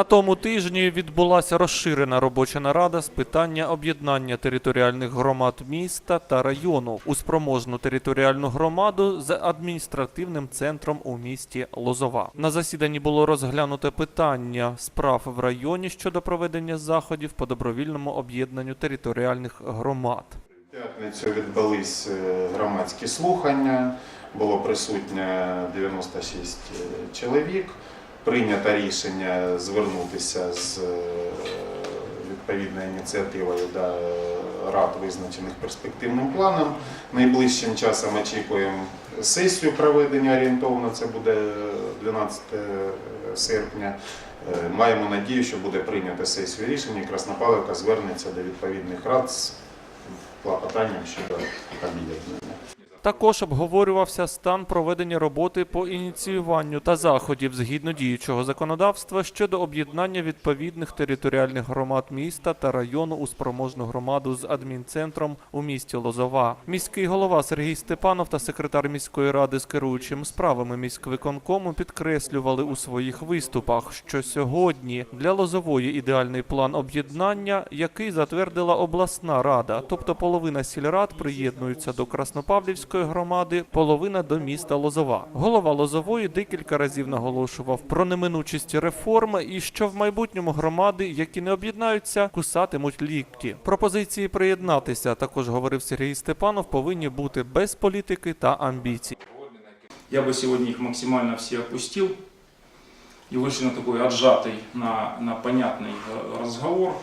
На тому тижні відбулася розширена робоча нарада з питання об'єднання територіальних громад міста та району у спроможну територіальну громаду з адміністративним центром у місті Лозова. На засіданні було розглянуто питання справ в районі щодо проведення заходів по добровільному об'єднанню територіальних громад. П'ятницю відбулись е, громадські слухання, було присутньо 96 чоловік. Прийнято рішення звернутися з е, відповідною ініціативою до рад, визначених перспективним планом. Найближчим часом очікуємо сесію проведення орієнтовно, це буде 12 серпня. Е, Маємо надію, що буде прийнято сесію рішення, і Краснопавлівка звернеться до відповідних рад з клопотанням щодо об'єднання. Також обговорювався стан проведення роботи по ініціюванню та заходів згідно діючого законодавства щодо об'єднання відповідних територіальних громад міста та району у спроможну громаду з адмінцентром у місті Лозова. Міський голова Сергій Степанов та секретар міської ради з керуючим справами міськвиконкому підкреслювали у своїх виступах, що сьогодні для Лозової ідеальний план об'єднання, який затвердила обласна рада, тобто половина сільрад приєднуються до Краснопавлівської громади, половина до міста Лозова. Голова Лозової декілька разів наголошував про неминучість реформ і що в майбутньому громади, які не об'єднаються, кусатимуть лікті. Пропозиції приєднатися, також говорив Сергій Степанов, повинні бути без політики та амбіцій. Я бы сегодня их максимально все опустил и вышли на такой отжатый, на, на понятный э, разговор,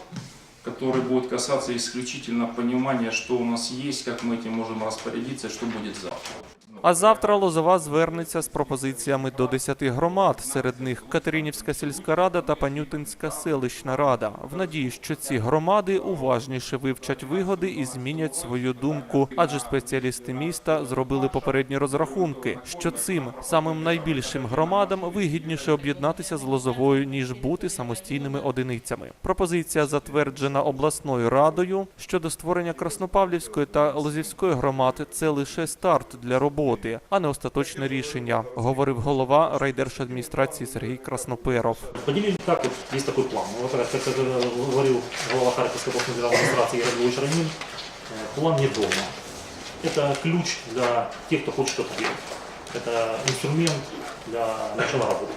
который будет касаться исключительно понимания, что у нас есть, как мы этим можем распорядиться, что будет завтра. А завтра Лозова звернеться з пропозиціями до 10 громад. Серед них Катеринівська сільська рада та Панютинська селищна рада. В надії, що ці громади уважніше вивчать вигоди і змінять свою думку, адже спеціалісти міста зробили попередні розрахунки, що цим самим найбільшим громадам вигідніше об'єднатися з Лозовою ніж бути самостійними одиницями. Пропозиція затверджена обласною радою щодо створення Краснопавлівської та Лозівської громад. Це лише старт для роботи, а не остаточне рішення, говорив голова райдержадміністрації Сергій Красноперов. Поделили так, вот есть такой план. Вот как как, э, говорил глава Харьковской областной державной администрации Игорь Львович Ранин, э, план не дома. Это ключ для тех, кто хочет что-то делать. Это инструмент для начала работы.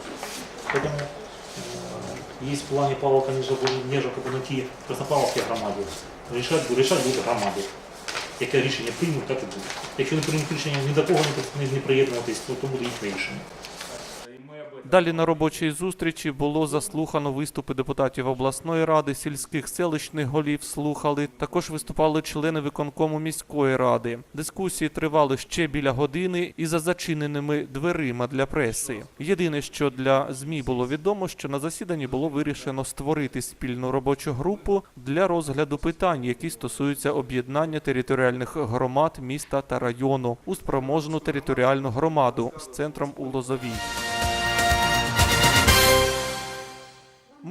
Поэтому э, есть в плане Павла Нежа Кабануки Краснопавловской громаді. Решать, решать будуть громади. Яке рішення приймуть, так і буде. Якщо не приймуть рішення ні до кого не, приєднуватись, то, то буде їхнє рішення. Далі на робочій зустрічі було заслухано виступи депутатів обласної ради, сільських селищних голів слухали. Також виступали члени виконкому міської ради. Дискусії тривали ще біля години і за зачиненими дверима для преси. Єдине, що для змі було відомо, що на засіданні було вирішено створити спільну робочу групу для розгляду питань, які стосуються об'єднання територіальних громад міста та району у спроможну територіальну громаду з центром у Лозовій.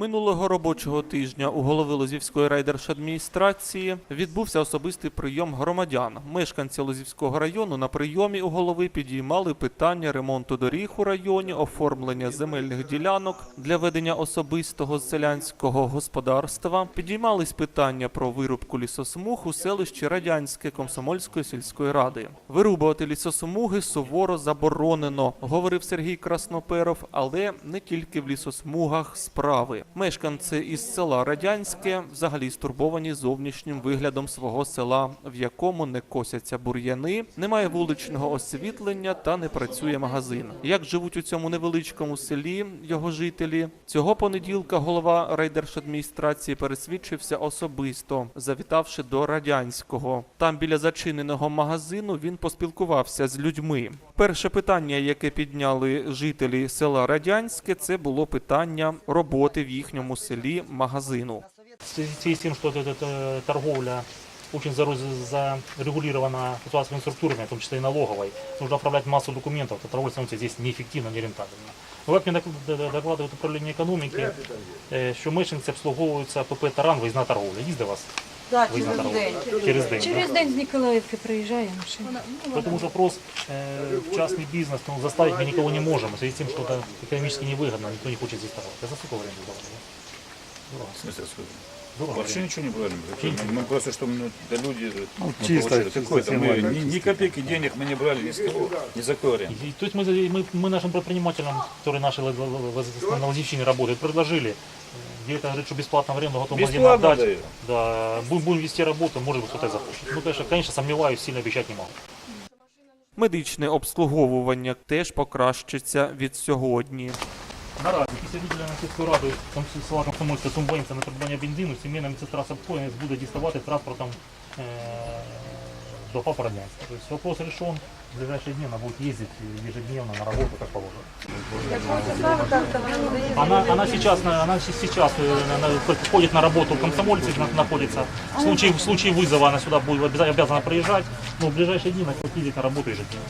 Минулого робочого тижня у голови Лозівської райдержадміністрації відбувся особистий прийом громадян. Мешканці Лозівського району на прийомі у голови підіймали питання ремонту доріг у районі, оформлення земельних ділянок для ведення особистого селянського господарства. Підіймались питання про вирубку лісосмуг у селищі Радянське Комсомольської сільської ради. Вирубувати лісосмуги суворо заборонено, говорив Сергій Красноперов, але не тільки в лісосмугах справи. Мешканці із села Радянське взагалі стурбовані зовнішнім виглядом свого села, в якому не косяться бур'яни, немає вуличного освітлення та не працює магазин. Як живуть у цьому невеличкому селі його жителі? Цього понеділка голова райдержадміністрації пересвідчився особисто, завітавши до радянського. Там біля зачиненого магазину він поспілкувався з людьми. Перше питання, яке підняли жителі села Радянське, це було питання роботи в їхньому селі магазину. В связи с тем, что эта, эта торговля очень заро- зарегулирована государственными структурами, в том числе и налоговой, нужно оформлять массу документов, то торговля становится здесь неэффективно, нерентабельно. Но як мені док- д- докладывает управління економіки, е, що мешканці обслуговуються ПП «Таран» виїзна торговля. Є до вас? Да, Выезд на через дорогу. день. Через день. Через да? день з Ніколаївки приїжджає машина. Поэтому вопрос э, в частный бизнес, ну, заставить мы никого не можем, в связи с тем, что это экономически невыгодно, никто не хочет здесь торговать. Это за сколько времени дорого? В смысле, сколько? Дорого. Вообще ничего не говорим. Вообще ничего. Мы просто, что ну, да люди ну, чисто, получили чисто какое-то. Мы снимали, ни, ни копейки денег мы не брали ни с кого, ни за какой вариант. И, то есть мы, мы, мы нашим предпринимателям, которые наши л- л- л- на Лазивщине работают, предложили, э, где это говорит, что бесплатно время готов магазин Бесплатно отдать. дают. Да, будем, будем вести работу, может быть кто-то и захочет. Ну, конечно, конечно, сомневаюсь, сильно обещать не могу. Медичне обслуговування теж покращиться від сьогодні. Наразі після відділення на сільську раду там села Комсомольська сумбоїмця на придбання бензину, сімейна медсестра Сапкоїнець буде діставати транспортом е- до Папа Радянська. Тобто вопрос решен. В ближайшие дни она будет ездить ежедневно на работу, как положено. Она, она сейчас, на- она се- сейчас э, на- на- ходит на работу на- находится. В случае, в случае вызова она сюда будет обяза- обязана приезжать, но в ближайшие дни она будет ездить на работу ежедневно.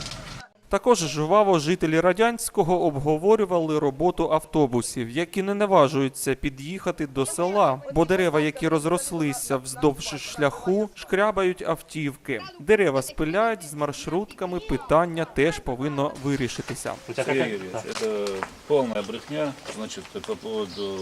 Також жваво жителі радянського обговорювали роботу автобусів, які не наважуються під'їхати до села, бо дерева, які розрослися вздовж шляху, шкрябають автівки. Дерева спиляють з маршрутками. Питання теж повинно вирішитися. У тебя Сергей какая- Юрьевич, да. это полная брехня, значит, по поводу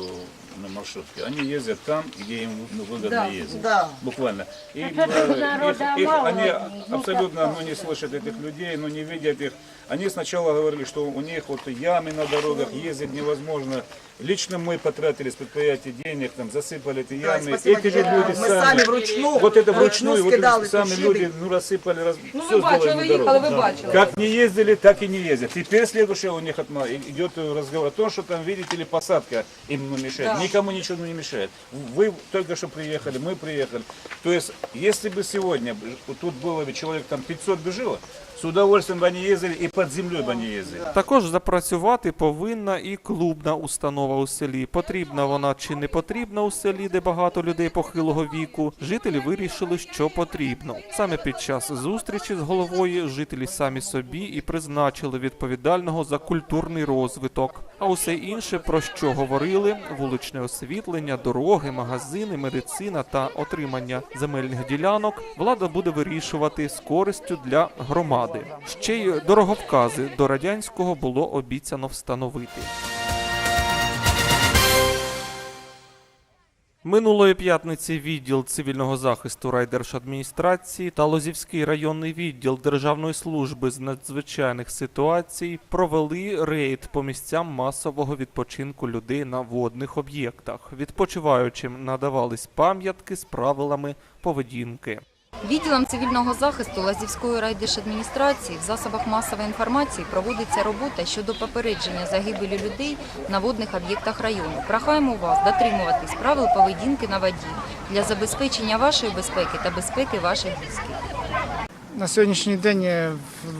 ну, маршрутки. Они ездят там, где им ну, выгодно Да, ездить. да. Буквально. И, Это э, народа их- их- мало, они ну, абсолютно ну, не слышат этих людей, ну, не видят их. Они сначала говорили, что у них вот ямы на дорогах, ездить невозможно. Лично мы потратили с предприятия денег, там, засыпали эти ямы. Эти же люди Ми самі вручну, вот это вручную, вручну вот скидали эти сами сушили. люди ну, рассыпали, раз, Ну все ви бачили, сделали ви на їхали, дорогу. ви бачили. Как не ездили, так и не ездят. Теперь следующее у них отма- идет разговор о том, что там, видите ли, посадка им ну, мешает. Да. Никому ничего не мешает. Вы только что приехали, мы приехали. То есть, если бы сегодня б- тут было бы человек там 500 бы жило, с удовольствием бы они ездили и под землей бы они ездили. Також запрацювати повинна і клубна установа у селі. Потрібна вона чи не потрібна у селі, де багато людей похилого віку. Жителі вирішили, що потрібно. Саме під час зустрічі з головою жителі самі собі і призначили відповідального за культурний розвиток. А усе інше, про що говорили: вуличне освітлення, дороги, магазини, медицина та отримання земельних ділянок, влада буде вирішувати з користю для громади. Ще й дороговкази до радянського було обіцяно встановити. Минулої п'ятниці відділ цивільного захисту райдержадміністрації та Лозівський районний відділ Державної служби з надзвичайних ситуацій провели рейд по місцям масового відпочинку людей на водних об'єктах. Відпочиваючим надавались пам'ятки з правилами поведінки. Відділом цивільного захисту Лазівської райдержадміністрації в засобах масової інформації проводиться робота щодо попередження загибелі людей на водних об'єктах району. Прохаємо вас дотримуватись правил поведінки на воді для забезпечення вашої безпеки та безпеки ваших близьких. На сьогоднішній день е,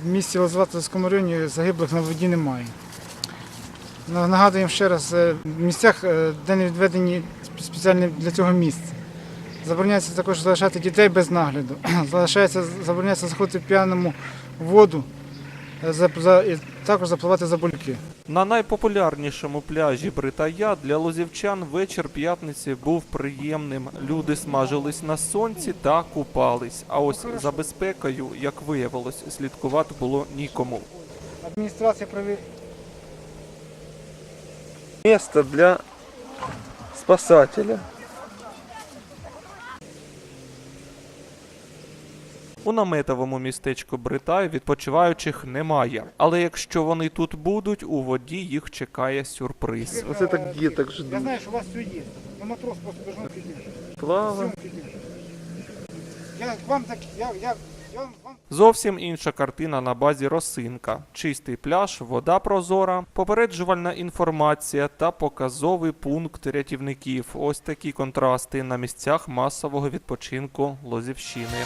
в місті Лозватовському районі загиблих на воді немає. Нагадуємо ще раз, е, в місцях, е, де не відведені спеціальні для цього місця. Забороняється також залишати дітей без нагляду. Залишається, забороняється заходити в п'яному в воду, е, за- за- і також запливати за бульки. На найпопулярнішому пляжі Бритая для лозівчан вечір п'ятниці був приємним. Люди смажились на сонці та купались. А ось за безпекою, як виявилось, слідкувати було нікому. Адміністрація провів Місце для спасателя. У наметовому містечку Бритай відпочиваючих немає. Але якщо вони тут будуть, у воді їх чекає сюрприз. Оце так діток ждуть. Я знаю, що у вас все є. Ну, матрос просто піти. Плава. Я вам так, я, я, я вам Зовсім інша картина на базі Росинка. Чистий пляж, вода прозора, попереджувальна інформація та показовий пункт рятівників. Ось такі контрасти на місцях масового відпочинку Лозівщини.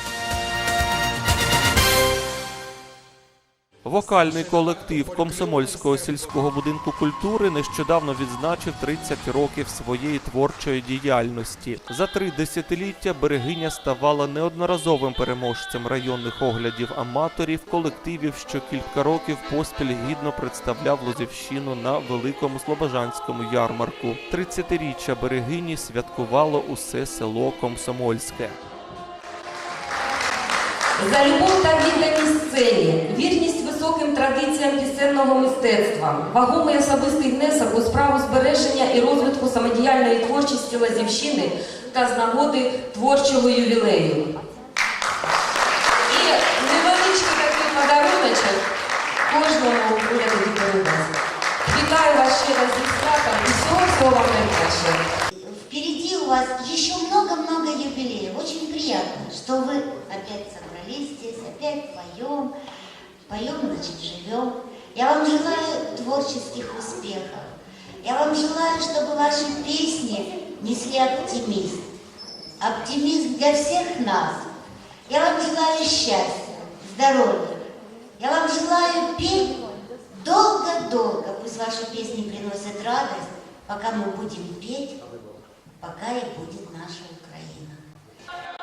Вокальний колектив Комсомольського сільського будинку культури нещодавно відзначив 30 років своєї творчої діяльності. За три десятиліття берегиня ставала неодноразовим переможцем районних оглядів аматорів, колективів, що кілька років поспіль гідно представляв Лозівщину на великому слобожанському ярмарку. 30-річчя берегині святкувало усе село Комсомольське. За любов та відданість сцені, вірність високим традиціям пісенного мистецтва, вагомий особистий внесок у справу збереження і розвитку самодіяльної творчості Лазівщини та з нагоди творчого ювілею. І невеличкий такий подаруночок кожному уряду передасть. Вітаю вас ще раз зі святом і всього всього вам найкращого. Впереди у вас еще много-много юбилеев. Очень приятно, что вы опять собрались здесь, опять поем. Поем, значит, живем. Я вам желаю творческих успехов. Я вам желаю, чтобы ваши песни несли оптимизм. Оптимизм для всех нас. Я вам желаю счастья, здоровья. Я вам желаю петь долго-долго. Пусть ваши песни приносят радость, пока мы будем петь, пока и будет наша Украина.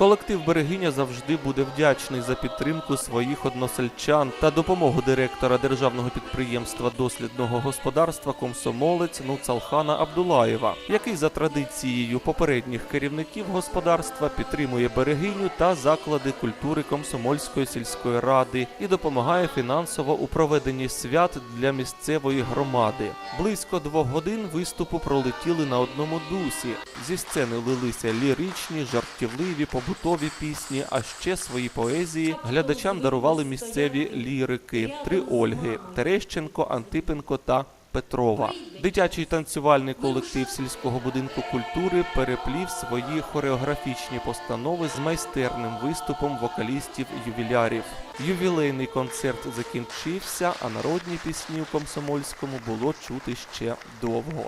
Колектив Берегиня завжди буде вдячний за підтримку своїх односельчан та допомогу директора державного підприємства дослідного господарства Комсомолець Нуцалхана Абдулаєва, який за традицією попередніх керівників господарства підтримує берегиню та заклади культури Комсомольської сільської ради і допомагає фінансово у проведенні свят для місцевої громади. Близько двох годин виступу пролетіли на одному дусі. Зі сцени лилися ліричні, жартівливі, побутові пісні, а ще свої поезії глядачам дарували місцеві лірики три Ольги Терещенко, Антипенко та Петрова. Дитячий танцювальний колектив сільського будинку культури переплів свої хореографічні постанови з майстерним виступом вокалістів-ювілярів. Ювілейний концерт закінчився, а народні пісні у комсомольському було чути ще довго.